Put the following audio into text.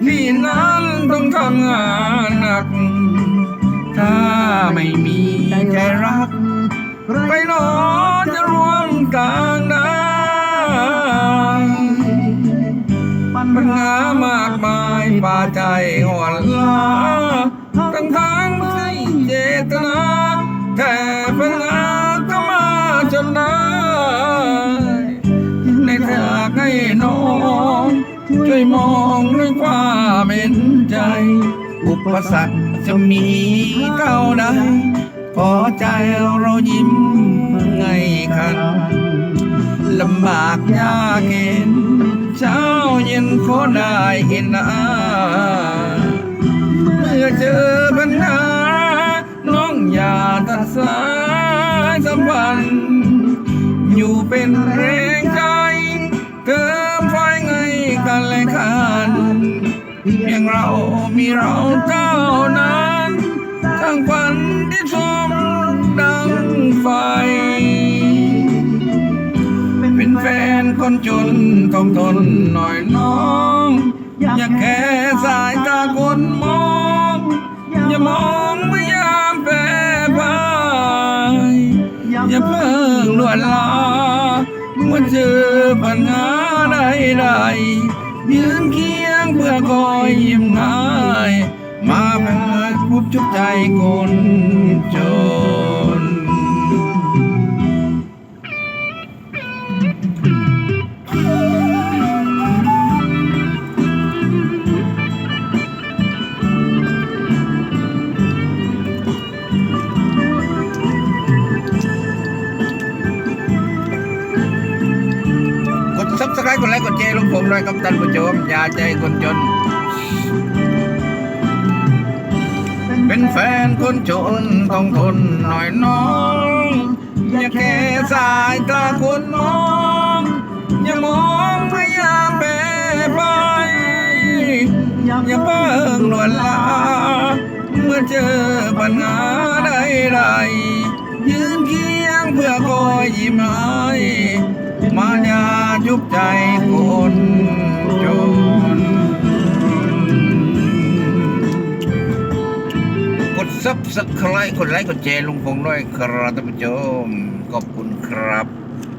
นพี่นั้นต้องทำงานหนัก ถ้าไม่มีใจรักไปนอนจะร่วงกลางได้ปัญหามากมายป่าใจอ่อนล้าทั้งทางไช่วยมองด้วยความเห็นใจ อุปสรรคจะมีเท่าใดพอใจเรายิ้มไงกันลำบากยากเห็น เช้าเย็นขอได้เห็นหน้าเมื่อเจอปัญหา น้องอย่าตัดสายสัมพันธ์อยู่เป็นแร เพียงเรามีเราเท่านั้นทั้งฝันที่สมดังไฟ เป็นแฟนคนจนต้องทนหน่อยน้อง อย่าแค่สายตาคนมอง อย่ามองพยายามแปรพายอย่าเพิ่งลวนลาเมื่อเจอปัญหา ทุบชุบใจคนจน กดซับสไครต์กดไลค์กดแชร์ลงผมด้วยครับท่านผู้ชมอย่าใจคนจน เป็นแฟนคนจนต้องทนหน่อยน้อง อย่าแค่สายตาคนมอง อย่ามองพยายามแปรไป อย่าเพิ่งลวนลา เมื่อเจอปัญหาใดๆยืนเคียงเพื่อคอยยิ้มให้มาอย่ายุบใจ ซับสไครต์กดไลค์กดแชร์ลุงพงด้วยครับท่านผู้ชมขอบคุณครับ